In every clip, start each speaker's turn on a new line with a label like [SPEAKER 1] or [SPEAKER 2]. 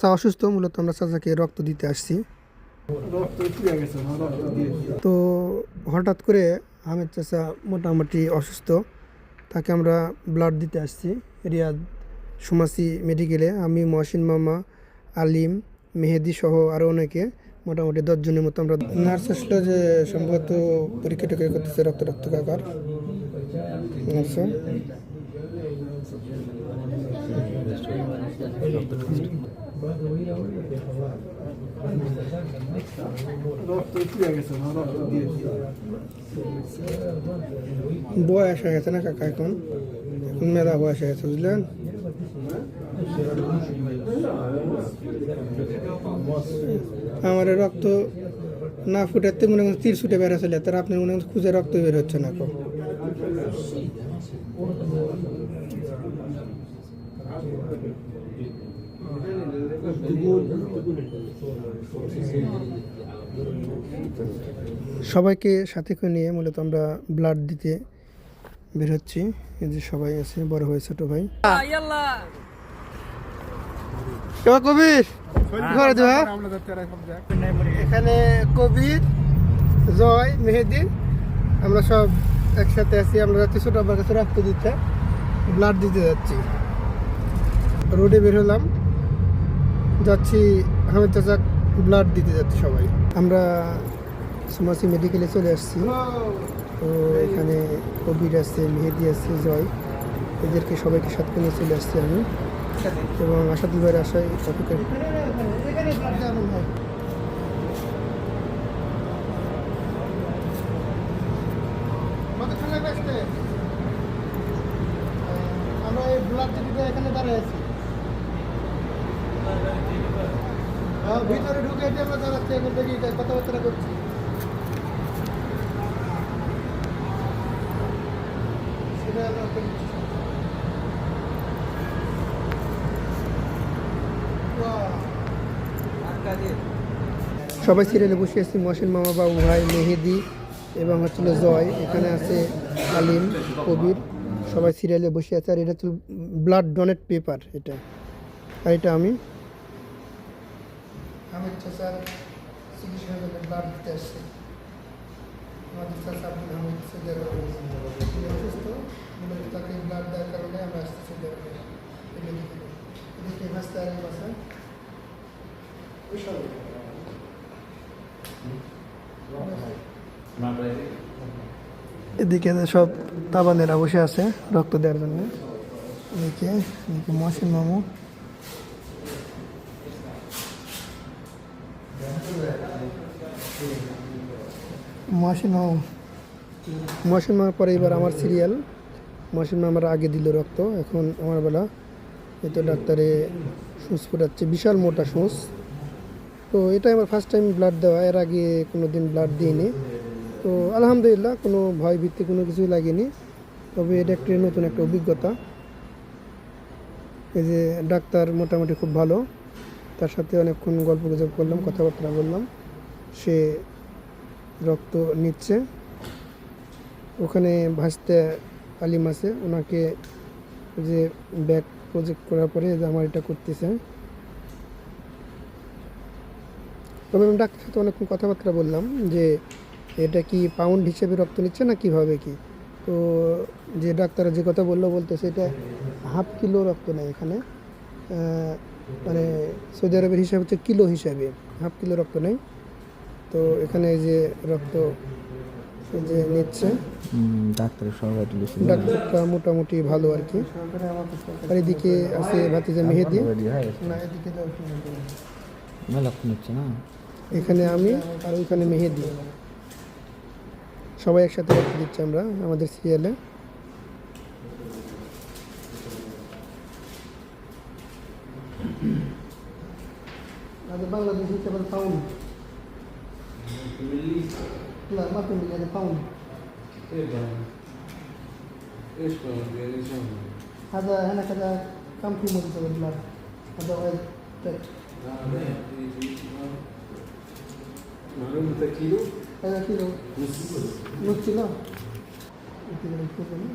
[SPEAKER 1] চাচা অসুস্থ, মূলত আমরা চাচাকে রক্ত দিতে আসছি। তো হঠাৎ করে আহমেদ চাচা মোটামুটি অসুস্থ, তাকে আমরা ব্লাড দিতে আসছি। রিয়াদ সুমাসি মেডিকেলে আমি, মহসিন মামা, আলিম, মেহেদি সহ আরও অনেকে, মোটামুটি দশজনের মতো আমরা নার্স আসলো যে সম্ভবত পরীক্ষা টরীক্ষা করতেছে রক্ত রক্ত কাকার নার্স বয়স হয়ে গেছে না কাকা এখন? এখন মেলা বয়স হয়ে গেছে, বুঝলেন? আমার রক্ত না ফুটাতে মনে হয় তীর ছুটে বের আসলে তার আপনার মনে হয় খুঁজে রক্ত বের হচ্ছে না এখন। সবাইকে সাথে করে নিয়ে মূলত আমরা ব্লাড দিতে বের হচ্ছি। যে সবাই আছে, বড় ভাই ছোট ভাই। কবির এখানে কবির, জয়, মেহেদি, আমরা সব একসাথে আছি, আমরা যাচ্ছি ছোট আমার কাছে রক্ত দিতে, ব্লাড দিতে যাচ্ছি। রোডে বের হলাম। যাচ্ছি হামিদ চাচা ব্লাড দিতে যাচ্ছি সবাই। আমরা সুমাসি মেডিকেলে চলে আসছি। তো এখানে কবির আছে, মেহেদি আছে, জয়। এদেরকে সবাইকে সাথে নিয়ে চলে আসছি আমি। এবং আশা ভাইয়ের আশায় অপেক্ষা আমরা এই ব্লাড এখানে দাঁড়িয়ে আছি হ্যাঁ, ভিতরে ঢুকে আমরা দাঁড়াচ্ছি, এখন দেখি কথাবার্তা করছি। সবাই সিরিয়ালে বসে আছি, মহসিন মামা বাবু ভাই, মেহেদি এবং হচ্ছিল জয়। এখানে আছে আলিম, কবির। সবাই সিরিয়ালে বসে আছে, আর এটা হচ্ছে ব্লাড ডোনেট পেপার এটা। আর এটা আমি আমি স্যার চিকিৎসা ব্লাড দিতে আসছি আমাদের চাচা আব্দুল হামিদ সৌদি আরবে তিনি অসুস্থ মূলত তাকে ব্লাড দেওয়ার কারণে আমরা আসছি সৌদি আরবে এদিকে এদিকে ভাস্তে আর বাসা এদিকে সব তাবানেরা বসে আছে রক্ত দেওয়ার জন্য এদিকে এদিকে মহসিন মামু মহসিন মামু মামার পরে এবার আমার সিরিয়াল মহসিন মামার আগে দিল রক্ত, এখন আমার বেলা এই তো ডাক্তারে সুচ ফোটাচ্ছে, বিশাল মোটা সুচ। তো এটা আমার ফার্স্ট টাইম ব্লাড দেওয়া, এর আগে কোনো দিন ব্লাড দিইনি। তো আলহামদুলিল্লাহ, কোনো ভয় ভিত্তি কোনো কিছুই লাগেনি। তবে এটা একটি নতুন একটা অভিজ্ঞতা। এই যে ডাক্তার মোটামুটি খুব ভালো, তার সাথে অনেকক্ষণ গল্প গুজব করলাম, কথাবার্তা বললাম। সে রক্ত নিচ্ছে। ওখানে ভাসতে আলিম আছে। ওনাকে যে ব্যাগ প্রজেক্ট করার পরে যে আমার এটা করতেছে। তবে আমি ডাক্তার সাথে অনেকক্ষণ কথাবার্তা বললাম যে, এটা কি পাউন্ড হিসেবে রক্ত নিচ্ছে না কীভাবে কি? তো যে ডাক্তার যে কথা বলল বলতেছে, এটা হাফ কিলো রক্ত নেয় এখানে। মানে সৌদি আরবের হিসাব হচ্ছে কিলো হিসাবে হাফ কিলো রক্ত নেই তো এখানে এই যে রক্ত যে নিচ্ছে।
[SPEAKER 2] ডাক্তারের সবাই তুলেছিল
[SPEAKER 1] ডাক্তারটা মোটামুটি ভালো আর কি। আর এদিকে আছে ভাতিজা মেহেদি।
[SPEAKER 2] হয়ে
[SPEAKER 1] না এদিকে।
[SPEAKER 2] মেলাক্ষণ হচ্ছে না?
[SPEAKER 1] এখানে আমি আর ওইখানে মেহেদি। সবাই একসাথে রক্ত দিচ্ছি আমরা আমাদের সিরিয়ালে। বাংলাদেশ হিসেবে pound না মাত্র মিলিয়ে পাউন্ড هذا هنا كذا كم في مدة البلاد هذا وايد تك
[SPEAKER 3] معلومة كيلو
[SPEAKER 1] هذا كيلو
[SPEAKER 3] نص
[SPEAKER 1] نص كيلو كيلو كيلو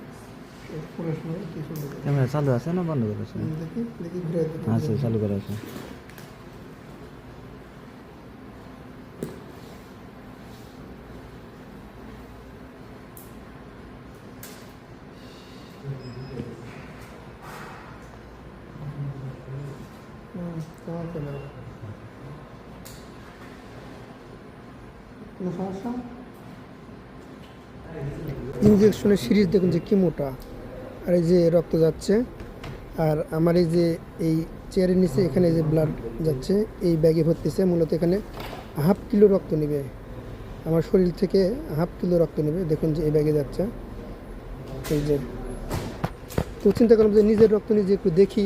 [SPEAKER 1] পুরো সময় কিছু
[SPEAKER 2] ক্যামেরা চালু আছে না বন্ধ করেছে
[SPEAKER 1] দেখি দেখি ঘুরে দেখি
[SPEAKER 2] আছে চালু করা আছে
[SPEAKER 1] কোনো সমস্যা ইঞ্জেকশনের সিরিজ দেখুন যে কি মোটা। আর এই যে রক্ত যাচ্ছে, আর আমার এই যে এই চেয়ারের নিচে এখানে যে ব্লাড যাচ্ছে, এই ব্যাগে ভর্তিছে মূলত এখানে হাফ কিলো রক্ত নেবে। আমার শরীর থেকে হাফ কিলো রক্ত নেবে। দেখুন যে এই ব্যাগে যাচ্ছে। এই যে তো চিন্তা করলাম যে নিজের রক্ত নিজে একটু দেখি।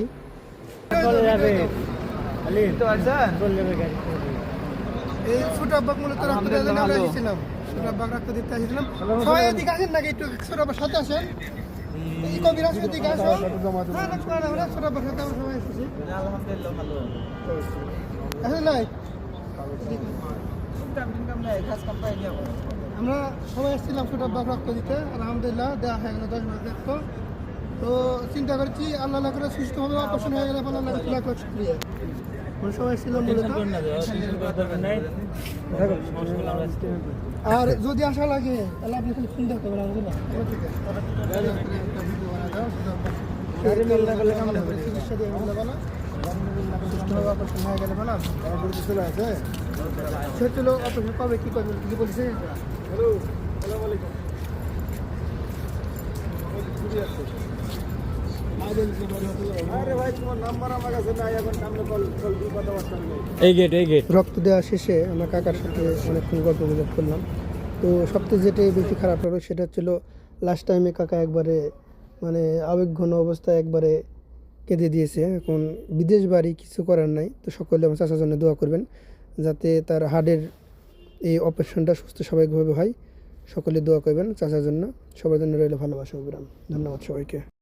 [SPEAKER 1] এই ছোট মূলত রক্ত দেওয়ার জন্য আমরা এসেছিলাম। ছোট আব্বাক রক্ত দিতে এসেছিলাম সবাই এদিকে আসেন নাকি একটু ছোট সাথে আসেন? এই এদিকে আসো না না আমরা সাথে সবাই এসেছি। আসেন নাই? আমরা সবাই এসেছিলাম রক্ত দিতে। আলহামদুলিল্লাহ দেওয়া হয়ে গেল দশ মাস রক্ত। তো চিন্তা করছি আল্লাহ করে সুস্থভাবে অপারেশন হয়ে গেলে আল্লাহ লাখ লাখ শুক্রিয়া সবাই আর যদি আসা লাগে, তাহলে আপনি খালি অপারেশন কবে, কি করবে কি বলছে?
[SPEAKER 2] এই গেট এই গেট
[SPEAKER 1] রক্ত দেওয়া শেষে আমার কাকার সাথে অনেকক্ষণ গল্প গুজব করলাম। তো সবথেকে যেটাই বেশি খারাপ লাগল সেটা হচ্ছিল লাস্ট টাইমে কাকা একবারে মানে আবেগঘন অবস্থায় একবারে কেঁদে দিয়েছে। এখন বিদেশ বাড়ি কিছু করার নাই, তো সকলে আমার চাষার জন্য দোয়া করবেন, যাতে তার হার্টের এই অপারেশনটা সুস্থ স্বাভাবিকভাবে হয়। সকলে দোয়া করবেন চাচার জন্য। সবার জন্য রইল ভালোবাসা অবিরাম ধন্যবাদ সবাইকে।